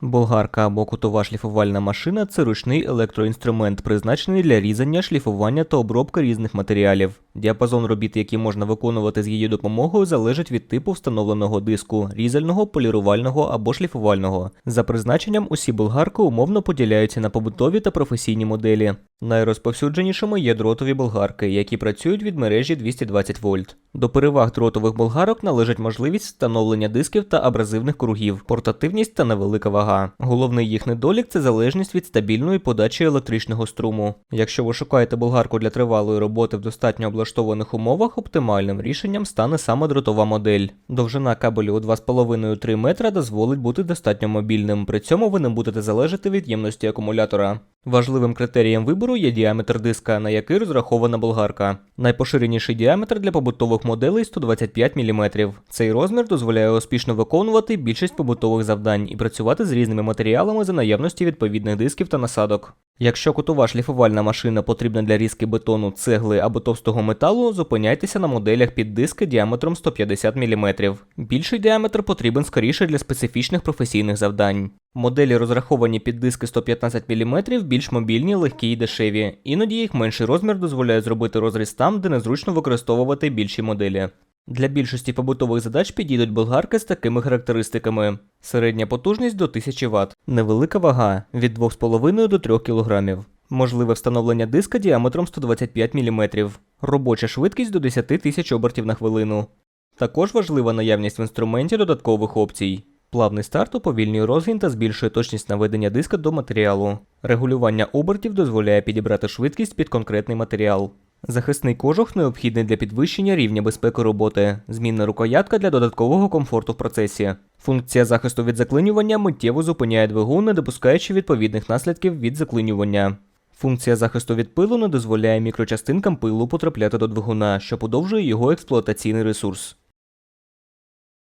Болгарка або кутова шліфувальна машина це ручний електроінструмент, призначений для різання, шліфування та обробки різних матеріалів. Діапазон робіт, які можна виконувати з її допомогою, залежить від типу встановленого диску різального, полірувального або шліфувального. За призначенням усі болгарки умовно поділяються на побутові та професійні моделі. Найрозповсюдженішими є дротові болгарки, які працюють від мережі 220 вольт. До переваг дротових болгарок належить можливість встановлення дисків та абразивних кругів, портативність та невелика вага. Головний їх недолік це залежність від стабільної подачі електричного струму. Якщо ви шукаєте болгарку для тривалої роботи в достатньо облаштованих умовах, оптимальним рішенням стане саме дротова модель. Довжина кабелю у 2,5-3 метра дозволить бути достатньо мобільним, при цьому ви не будете залежати від ємності акумулятора. Важливим критерієм вибору є діаметр диска, на який розрахована болгарка. Найпоширеніший діаметр для побутових моделей 125 мм. Цей розмір дозволяє успішно виконувати більшість побутових завдань і працювати з різними матеріалами за наявності відповідних дисків та насадок. Якщо кутова шліфувальна машина потрібна для різки бетону, цегли або товстого металу, зупиняйтеся на моделях під диски діаметром 150 мм. Більший діаметр потрібен скоріше для специфічних професійних завдань. Моделі, розраховані під диски 115 мм, більш мобільні, легкі і дешеві. Іноді їх менший розмір дозволяє зробити розріз там, де незручно використовувати більші моделі. Для більшості побутових задач підійдуть болгарки з такими характеристиками: середня потужність до 1000 Вт, невелика вага від 2,5 до 3 кг, можливе встановлення диска діаметром 125 мм, робоча швидкість до 10 тисяч обертів на хвилину. Також важлива наявність в інструменті додаткових опцій. Плавний старт уповільнює розгін та збільшує точність наведення диска до матеріалу. Регулювання обертів дозволяє підібрати швидкість під конкретний матеріал. Захисний кожух необхідний для підвищення рівня безпеки роботи, змінна рукоятка для додаткового комфорту в процесі. Функція захисту від заклинювання миттєво зупиняє двигун, не допускаючи відповідних наслідків від заклинювання. Функція захисту від пилу не дозволяє мікрочастинкам пилу потрапляти до двигуна, що подовжує його експлуатаційний ресурс.